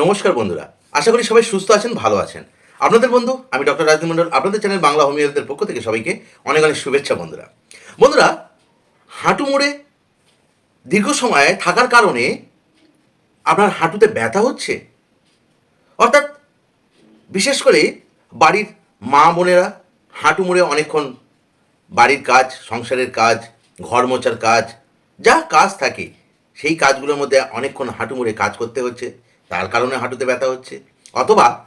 নমস্কার বন্ধুরা, আশা করি সবাই সুস্থ আছেন, ভালো আছেন। আপনাদের বন্ধু, আমি ডক্টর রাজদীপ মন্ডল আপনাদের চ্যানেল বাংলা হোমিওপ্যাথের পক্ষ থেকে সবাইকে অনেক অনেক শুভেচ্ছা বন্ধুরা। বন্ধুরা, হাঁটু মুড়ে দীর্ঘ সময় থাকার কারণে আপনার হাঁটুতে ব্যথা হচ্ছে। অর্থাৎ বিশেষ করে বাড়ির মা বোনেরা হাঁটু মুড়ে অনেকক্ষণ বাড়ির কাজ, সংসারের কাজ, ঘর মোছার কাজ, যা কাজ থাকে, সেই কাজগুলোর মধ্যে অনেকক্ষণ হাঁটু মুড়ে কাজ করতে হচ্ছে। তার কারণে হাঁটুতে ব্যথা হচ্ছে। অথবা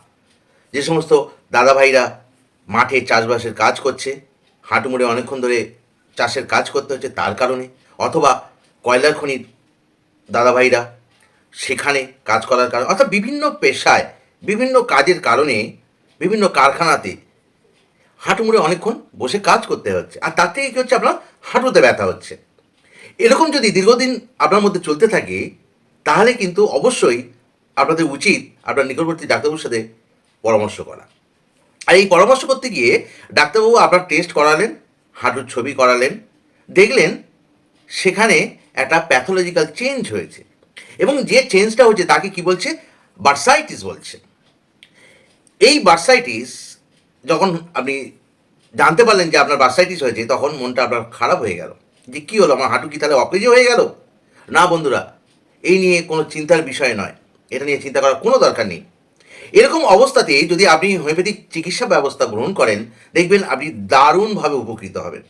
যে সমস্ত দাদাভাইরা মাঠে চাষবাসের কাজ করছে, হাঁটু মুড়ে অনেকক্ষণ ধরে চাষের কাজ করতে হচ্ছে তার কারণে, অথবা কয়লার খনির দাদাভাইরা সেখানে কাজ করার কারণে, অর্থাৎ বিভিন্ন পেশায়, বিভিন্ন কাজের কারণে, বিভিন্ন কারখানাতে হাঁটু মুড়ে অনেকক্ষণ বসে কাজ করতে হচ্ছে। আর তার থেকে কী হচ্ছে আপনার? হাঁটুতে ব্যথা হচ্ছে। এরকম যদি দীর্ঘদিন আপনার মধ্যে চলতে থাকে, তাহলে কিন্তু অবশ্যই আপনাদের উচিত আপনার নিকটবর্তী ডাক্তারবাবুর সাথে পরামর্শ করা। আর এই পরামর্শ করতে গিয়ে ডাক্তারবাবু আপনার টেস্ট করালেন, হাঁটুর ছবি করালেন, দেখলেন সেখানে একটা প্যাথোলজিক্যাল চেঞ্জ হয়েছে এবং যে চেঞ্জটা হচ্ছে তাকে কি বলছে? বার্সাইটিস বলছে। এই বার্সাইটিস যখন আপনি জানতে পারলেন যে আপনার বার্সাইটিস হয়েছে, তখন মনটা আপনার খারাপ হয়ে গেল। যে কী হলো? আমার হাঁটু কি তাহলে অকেজে হয়ে গেল? না বন্ধুরা, এই নিয়ে কোনো চিন্তার বিষয় নয়। এটা নিয়ে চিন্তা করার কোনো দরকার নেই। এরকম অবস্থাতে যদি আপনি হোমিওপ্যাথিক চিকিৎসা ব্যবস্থা গ্রহণ করেন, দেখবেন আপনি দারুণভাবে উপকৃত হবেন।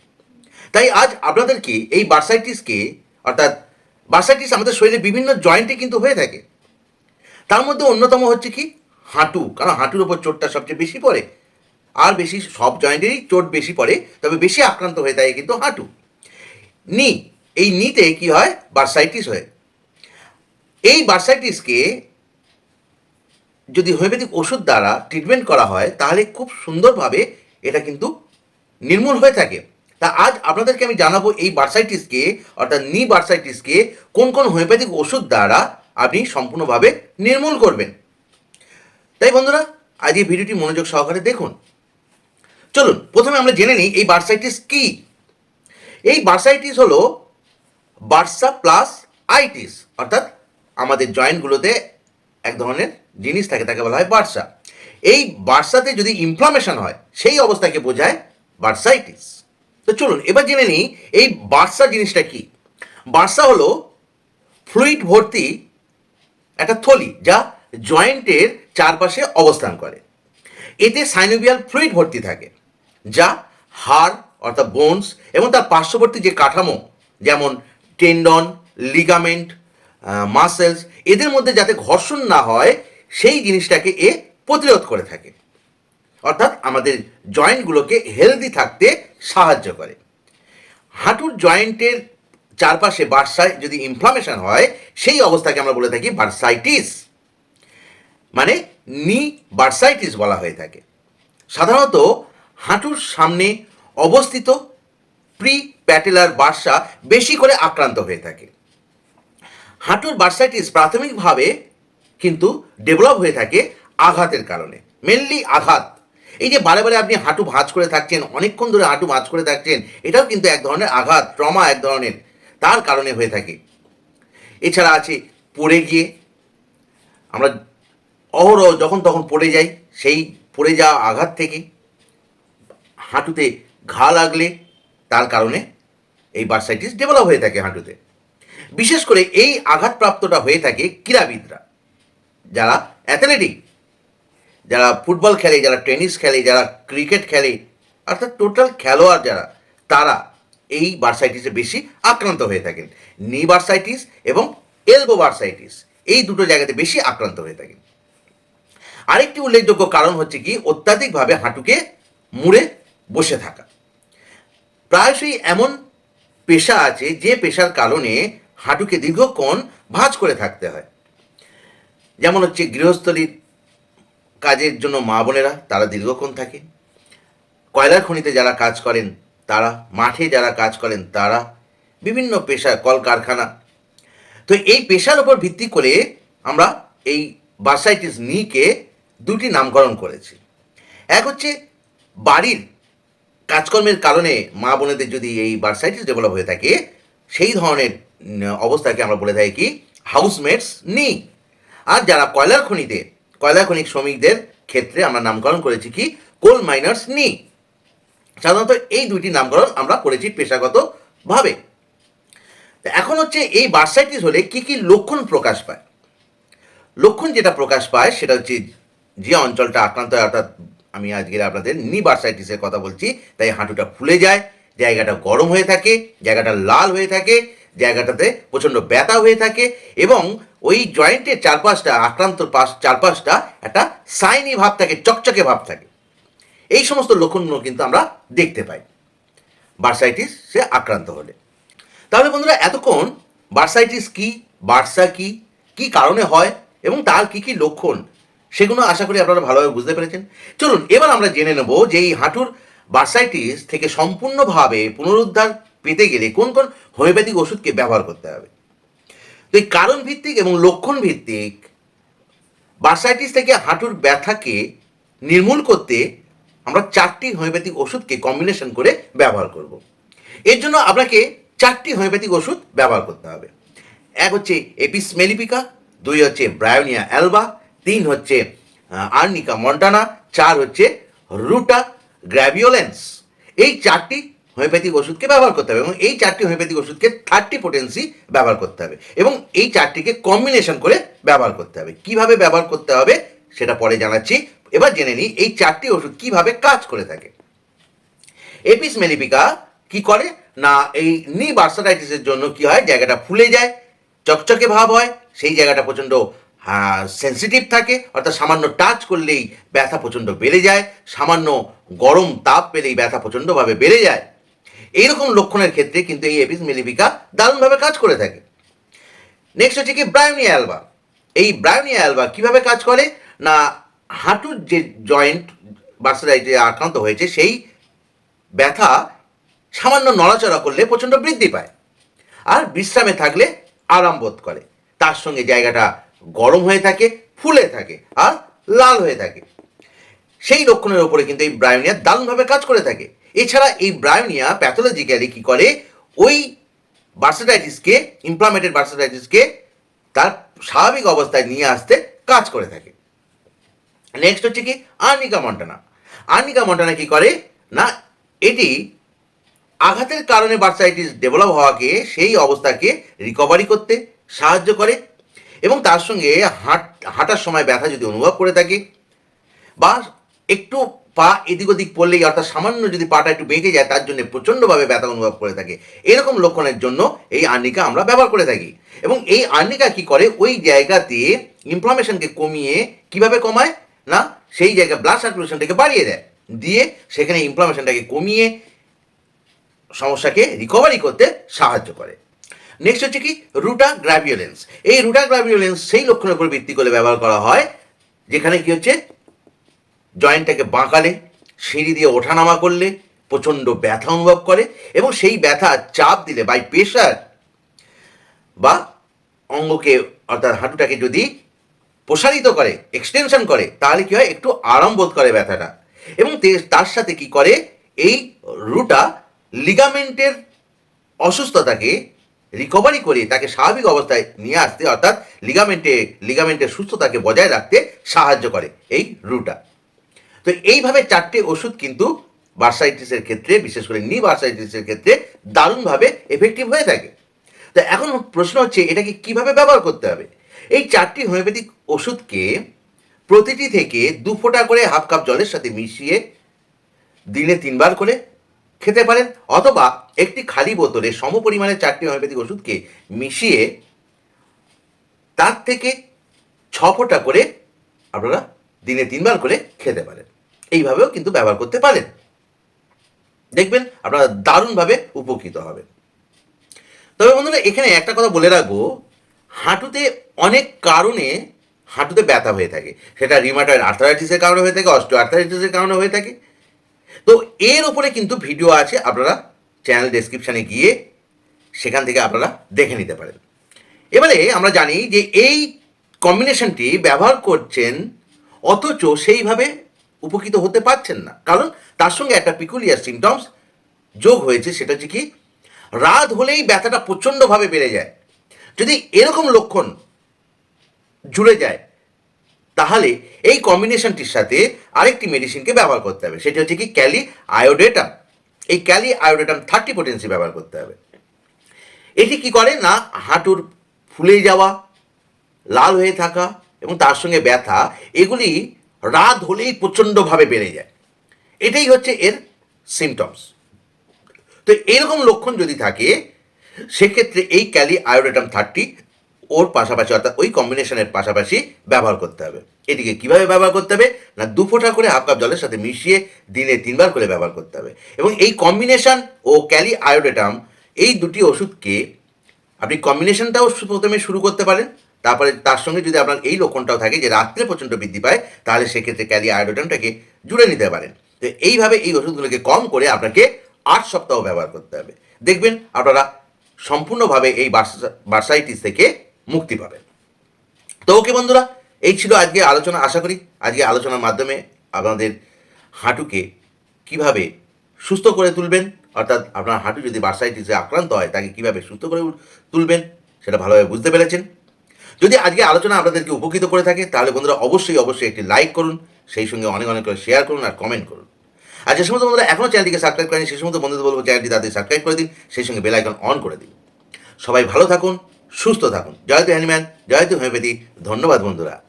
তাই আজ আপনাদেরকে এই বার্সাইটিসকে, অর্থাৎ বার্সাইটিস আমাদের শরীরে বিভিন্ন জয়েন্টে কিন্তু হয়ে থাকে। তার মধ্যে অন্যতম হচ্ছে কি? হাঁটু। কারণ হাঁটুর ওপর চোটটা সবচেয়ে বেশি পড়ে। আর বেশি, সব জয়েন্টেরই চোট বেশি পড়ে, তবে বেশি আক্রান্ত হয়ে থাকে কিন্তু হাঁটু। নি, এই নিতে কি হয়? বার্সাইটিস হয়। এই বার্সাইটিসকে যদি হোমিওপ্যাথিক ওষুধ দ্বারা ট্রিটমেন্ট করা হয়, তাহলে খুব সুন্দরভাবে এটা কিন্তু নির্মূল হয়ে থাকে। তা আজ আপনাদেরকে আমি জানাব এই বার্সাইটিসকে, অর্থাৎ নি বার্সাইটিসকে, কোন কোন হোমিওপ্যাথিক ওষুধ দ্বারা আপনি সম্পূর্ণভাবে নির্মূল করবেন। তাই বন্ধুরা, আজ এই ভিডিওটি মনোযোগ সহকারে দেখুন। চলুন, প্রথমে আমরা জেনে নিই এই বার্সাইটিস কি। এই বার্সাইটিস হলো বার্সা প্লাস আইটিস, অর্থাৎ আমাদের জয়েন্টগুলোতে এক ধরনের জিনিস থাকে, তাকে বলা হয় বার্সা। এই বার্সাতে যদি ইনফ্লামেশন হয়, সেই অবস্থাকে বোঝায় বার্সাইটিস। তো চলুন, এবার জেনে নিই, এই বার্সা জিনিসটা কি? বার্সা হলো ফ্লুইড ভর্তি একটা থলি যা জয়েন্টের চারপাশে অবস্থান করে। এতে সাইনোভিয়াল ফ্লুইড ভর্তি থাকে, যা হাড় অর্থাৎ বোনস এবং তার পার্শ্ববর্তী যে কাঠামো, যেমন টেন্ডন লিগামেন্ট মাসেলস এদের মধ্যে যাতে ঘর্ষণ না হয়, সেই জিনিসটাকে এ প্রতিরোধ করে থাকে। অর্থাৎ আমাদের জয়েন্টগুলোকে হেলদি থাকতে সাহায্য করে। হাঁটুর জয়েন্টের চারপাশে বার্সায় যদি ইনফ্লামেশন হয়, সেই অবস্থাকে আমরা বলে থাকি বার্সাইটিস মানে নি বার্সাইটিস বলা হয়ে থাকে। সাধারণত হাঁটুর সামনে অবস্থিত প্রি প্যাটেলার বার্সা বেশি করে আক্রান্ত হয়ে থাকে। হাঁটুর বার্সাইটিস প্রাথমিকভাবে কিন্তু ডেভেলপ হয়ে থাকে আঘাতের কারণে মেনলি আঘাত। এই যে বারে বারে আপনি হাঁটু ভাঁজ করে থাকছেন, অনেকক্ষণ ধরে হাঁটু ভাঁজ করে থাকছেন, এটাও কিন্তু এক ধরনের আঘাত, ট্রমা এক ধরনের, তার কারণে হয়ে থাকে। এছাড়া আছে পড়ে গিয়ে, আমরা অহরহ যখন তখন পড়ে যাই, সেই পড়ে যাওয়া আঘাত থেকে হাঁটুতে ঘা লাগলে তার কারণে এই বার্সাইটিস ডেভেলপ হয়ে থাকে হাঁটুতে। বিশেষ করে এই আঘাতপ্রাপ্তটা হয়ে থাকে ক্রীড়াবিদরা। যারা অ্যাথলেটিক, যারা ফুটবল খেলে, যারা টেনিস খেলে, যারা ক্রিকেট খেলে, অর্থাৎ টোটাল খেলোয়াড় যারা, তারা এই বার্সাইটিসে বেশি আক্রান্ত হয়ে থাকেন। নি বার্সাইটিস এবং এলবো বার্সাইটিস এই দুটো জায়গাতে বেশি আক্রান্ত হয়ে থাকেন। আরেকটি উল্লেখযোগ্য কারণ হচ্ছে কি, অত্যাধিকভাবে হাঁটুকে মুড়ে বসে থাকা। প্রায়শই এমন পেশা আছে যে পেশার কারণে হাঁটুকে দীর্ঘক্ষণ ভাঁজ করে থাকতে হয়। যেমন হচ্ছে গৃহস্থলীর কাজের জন্য মা বোনেরা, তারা দীর্ঘক্ষণ থাকে। কয়লার খনিতে যারা কাজ করেন, তারা, মাঠে যারা কাজ করেন, তারা বিভিন্ন পেশা, কলকারখানা। তো এই পেশার উপর ভিত্তি করে আমরা এই বার্সাইটিস নিকে দুটি নামকরণ করেছি। এক হচ্ছে বাড়ির কাজকর্মের কারণে মা বোনেদের যদি এই বার্সাইটিস ডেভেলপ হয়ে থাকে সেই ধরনের অবস্থাকে আমরা বলে থাকি কি হাউসমেটস নি আর যারা কয়লার খনিতে কয়লা খনিক শ্রমিকদের ক্ষেত্রে আমরা নামকরণ করেছি কি? কোল মাইনার্স নি সাধারণত এই দুইটি নামকরণ আমরা করেছি পেশাগতভাবে। এখন হচ্ছে এই বার্সাইটিস হলে কি কি লক্ষণ প্রকাশ পায়? লক্ষণ যেটা প্রকাশ পায় সেটা হচ্ছে যে অঞ্চলটা আক্রান্ত হয়, অর্থাৎ আমি আজকের আপনাদের নি বার্সাইটিসের কথা বলছি, তাই হাঁটুটা ফুলে যায় জায়গাটা গরম হয়ে থাকে, জায়গাটা লাল হয়ে থাকে, জায়গাটাতে প্রচণ্ড ব্যথা হয়ে থাকে এবং ওই জয়েন্টের চারপাশটা, আক্রান্ত পাশ, চারপাশটা একটা সাইনি ভাব থাকে, চকচকে ভাব থাকে। এই সমস্ত লক্ষণগুলো কিন্তু আমরা দেখতে পাই। বার্সাইটিস, সে আক্রান্ত হলে। তাহলে বন্ধুরা, এতক্ষণ বার্সাইটিস কি, বার্সা কি কি কারণে হয় এবং তার কি কি লক্ষণ, সেগুলো আশা করি আপনারা ভালোভাবে বুঝতে পেরেছেন। চলুন, এবার আমরা জেনে নেব যে এই হাঁটুর বার্সাইটিস থেকে সম্পূর্ণভাবে পুনরুদ্ধার পেতে গেলে কোন কোন হোমিওপ্যাথিক ওষুধকে ব্যবহার করতে হবে? তো এই কারণ ভিত্তিক এবং লক্ষণ ভিত্তিক বার্সাইটিস থেকে হাঁটুর ব্যথাকে নির্মূল করতে আমরা চারটি হোমিওপ্যাথিক ওষুধকে কম্বিনেশন করে ব্যবহার করব। এর জন্য আপনাকে চারটি হোমিওপ্যাথিক ওষুধ ব্যবহার করতে হবে। এক হচ্ছে এপিস মেলিপিকা দুই হচ্ছে ব্রায়োনিয়া অ্যালবা, তিন হচ্ছে আর্নিকা মন্টানা, চার হচ্ছে রুটা গ্র্যাভিওলেন্স। এই চারটি হোমিওপ্যাথিক ওষুধকে ব্যবহার করতে হবে এবং এই চারটি হোমিওপ্যাথিক ওষুধকে থার্টি পোটেন্সি ব্যবহার করতে হবে এবং এই চারটিকে কম্বিনেশন করে ব্যবহার করতে হবে। কীভাবে ব্যবহার করতে হবে সেটা পরে জানাচ্ছি। এবার জেনে নিই এই চারটি ওষুধ কীভাবে কাজ করে থাকে। এপিস মেলিপিকা কি করে? না, এই নি বার্সাটাইটিসের জন্য কি হয়? জায়গাটা ফুলে যায়, চকচকে ভাব হয়, সেই জায়গাটা প্রচণ্ড সেন্সিটিভ থাকে, অর্থাৎ সামান্য টাচ করলেই ব্যথা প্রচণ্ড বেড়ে যায়, সামান্য গরম তাপ পেলেই ব্যথা প্রচণ্ডভাবে বেড়ে যায়। এইরকম লক্ষণের ক্ষেত্রে কিন্তু এই এপিস মেলিপিকা দারুণভাবে কাজ করে থাকে। নেক্সট হচ্ছে কি ব্রায়োনিয়া অ্যালবা এই ব্রায়োনিয়া অ্যালবা কীভাবে কাজ করে? না, হাঁটুর যে জয়েন্ট বার্সারাইটে আক্রান্ত হয়েছে, সেই ব্যথা সামান্য নড়াচড়া করলে প্রচণ্ড বৃদ্ধি পায়। আর বিশ্রামে থাকলে আরাম বোধ করে। তার সঙ্গে জায়গাটা গরম হয়ে থাকে, ফুলে থাকে আর লাল হয়ে থাকে। সেই লক্ষণের উপরে কিন্তু এই ব্রায়োনিয়া দারুণভাবে কাজ করে থাকে। এছাড়া এই ব্রায়োনিয়া প্যাথোলজিক্যালি কি করে? ওই বার্সাটাইটিসকে ইমপ্লামেটেড বার্সাটাইটিসকে তার স্বাভাবিক অবস্থায় নিয়ে আসতে কাজ করে থাকে। নেক্সট হচ্ছে কি? Arnica Montana. আর্নিকা মন্টানা কি করে? না, এটি আঘাতের কারণে বার্সাইটিস ডেভেলপ হওয়াকে, সেই অবস্থাকে রিকভারি করতে সাহায্য করে। এবং তার সঙ্গে হাঁট, হাঁটার সময় ব্যথা যদি অনুভব করে থাকে, বা একটু পা এদিক ওদিক পড়লেই অর্থাৎ সামান্য যদি পাটা একটু বেঁকে যায়, তার জন্য প্রচণ্ডভাবে ব্যথা অনুভব করে থাকে। এরকম লক্ষণের জন্য এই আর্নিকা আমরা ব্যবহার করে থাকি। এবং এই আর্নিকা কি করে? ওই জায়গাতে ইনফ্লামেশনকে কমিয়ে কীভাবে কমায়? না, সেই জায়গায় ব্লাড সার্কুলেশনটাকে বাড়িয়ে দেয়। দিয়ে সেখানে ইনফ্লামেশনটাকে কমিয়ে সমস্যাকে রিকভারি করতে সাহায্য করে। নেক্সট হচ্ছে কি রুটা গ্র্যাভিওলেন্স এই রুটা গ্র্যাভিওলেন্স সেই লক্ষণের উপর ভিত্তি করে ব্যবহার করা হয়, যেখানে কি হচ্ছে, জয়েন্টটাকে বাঁকালে, সিঁড়ি দিয়ে ওঠানামা করলে, প্রচণ্ড ব্যথা অনুভব করে, এবং সেই ব্যথা চাপ দিলে বাই প্রেশার বা অঙ্গকে, অর্থাৎ হাঁটুটাকে যদি প্রসারিত করে এক্সটেনশন করে, তাহলে কি হয়, একটু আরাম বোধ করে ব্যথাটা। এবং তার সাথে কি করে, এই রুটা লিগামেন্টের অসুস্থতাকে রিকভারি করে তাকে স্বাভাবিক অবস্থায় নিয়ে আসতে, অর্থাৎ লিগামেন্টে লিগামেন্টের সুস্থতাকে বজায় রাখতে সাহায্য করে এই রুটা। তো এইভাবে চারটে ওষুধ কিন্তু বার্সাইটিসের ক্ষেত্রে, বিশেষ করে নি বার্সাইটিসের ক্ষেত্রে দারুণভাবে এফেক্টিভ হয়ে থাকে। তো এখন প্রশ্ন হচ্ছে, এটাকে কীভাবে ব্যবহার করতে হবে? এই চারটি হোমিওপ্যাথিক ওষুধকে প্রতিটি থেকে দু ফোঁটা করে হাফ কাপ জলের সাথে মিশিয়ে দিনে তিনবার করে খেতে পারেন অথবা একটি খালি বোতলে সম পরিমাণে চারটি হোমিওপ্যাথিক ওষুধকে মিশিয়ে তার থেকে ছ ফোঁটা করে আপনারা দিনে তিনবার করে খেতে পারেন। এইভাবেও কিন্তু ব্যবহার করতে পারেন। দেখবেন আপনারা দারুণভাবে উপকৃত হবেন। তবে বন্ধুরা, এখানে একটা কথা বলে রাখব, হাঁটুতে অনেক কারণে হাঁটুতে ব্যথা হয়ে থাকে। সেটা রিমাটয়েড আর্থারাইটিসের কারণে হয়ে থাকে অস্টো আর্থারাইটিসের কারণে হয়ে থাকে। তো এর উপরে কিন্তু ভিডিও আছে, আপনারা চ্যানেল ডেসক্রিপশানে গিয়ে সেখান থেকে আপনারা দেখে নিতে পারেন। এবারে আমরা জানি যে এই কম্বিনেশনটি ব্যবহার করছেন, অথচ সেইভাবে উপকৃত হতে পারছেন না। কারণ তার সঙ্গে একটা পিকুলিয়ার সিমটমস যোগ হয়েছে, সেটা হচ্ছে কি, রাত হলেই ব্যথাটা প্রচণ্ডভাবে বেড়ে যায়। যদি এরকম লক্ষণ জুড়ে যায় তাহলে এই কম্বিনেশনটির সাথে আরেকটি মেডিসিনকে ব্যবহার করতে হবে। সেটি হচ্ছে কি ক্যালি আয়োডেটাম এই ক্যালি আয়োডেটাম থার্টি পোটেন্সি ব্যবহার করতে হবে। এটি কি করে না হাঁটুর ফুলে যাওয়া, লাল হয়ে থাকা এবং তার সঙ্গে ব্যথা, এগুলি রাত হলেই প্রচণ্ডভাবে বেড়ে যায়। এটাই হচ্ছে এর সিমটমস তো এরকম লক্ষণ যদি থাকে, সেক্ষেত্রে এই ক্যালি আয়োডেটাম থার্টি ওর পাশাপাশি, অর্থাৎ ওই কম্বিনেশনের পাশাপাশি ব্যবহার করতে হবে। এটিকে কীভাবে ব্যবহার করতে হবে? না, দু ফোঁটা করে হাফ কাপ জলের সাথে মিশিয়ে দিনে তিনবার করে ব্যবহার করতে হবে। এবং এই কম্বিনেশন ও ক্যালি আয়োডেটাম এই দুটি ওষুধকে আপনি কম্বিনেশনটাও প্রথমে শুরু করতে পারেন। তারপরে তার সঙ্গে যদি আপনার এই লক্ষণটাও থাকে যে রাত্রে প্রচণ্ড বৃদ্ধি পায়, তাহলে সেক্ষেত্রে ক্যালি আয়োডেটামটাকে জুড়ে নিতে পারেন। তো এইভাবে এই ওষুধগুলোকে কম করে আপনাকে আট সপ্তাহ ব্যবহার করতে হবে। দেখবেন আপনারা সম্পূর্ণভাবে এই বার্সাইটিস থেকে মুক্তি পাবেন তো ওকে বন্ধুরা, এই ছিল আজকে আলোচনা। আশা করি আজকে আলোচনার মাধ্যমে আপনাদের হাঁটুকে কীভাবে সুস্থ করে তুলবেন, অর্থাৎ আপনার হাঁটু যদি বার্সাইটিসে আক্রান্ত হয়, তাকে কীভাবে সুস্থ করে তুলবেন, সেটা ভালোভাবে বুঝতে পেরেছেন। যদি আজকে আলোচনা আপনাদেরকে উপকৃত করে থাকে, তাহলে বন্ধুরা অবশ্যই অবশ্যই একটি লাইক করুন, সেই সঙ্গে অনেক অনেক করে শেয়ার করুন আর কমেন্ট করুন। আর যে সমস্ত বন্ধুরা এখনও চ্যানেলটিকে সাবস্ক্রাইব করেনি সেই সমস্ত বন্ধুদের বলব চ্যানেলটি তাদের সাবস্ক্রাইব করে দিন, সেই সঙ্গে বেল আইকন অন করে দিন। সবাই ভালো থাকুন সুস্থ থাকুন। জয়তু হ্যানিম্যান জয়তু হোমিওপ্যাথি। ধন্যবাদ বন্ধুরা।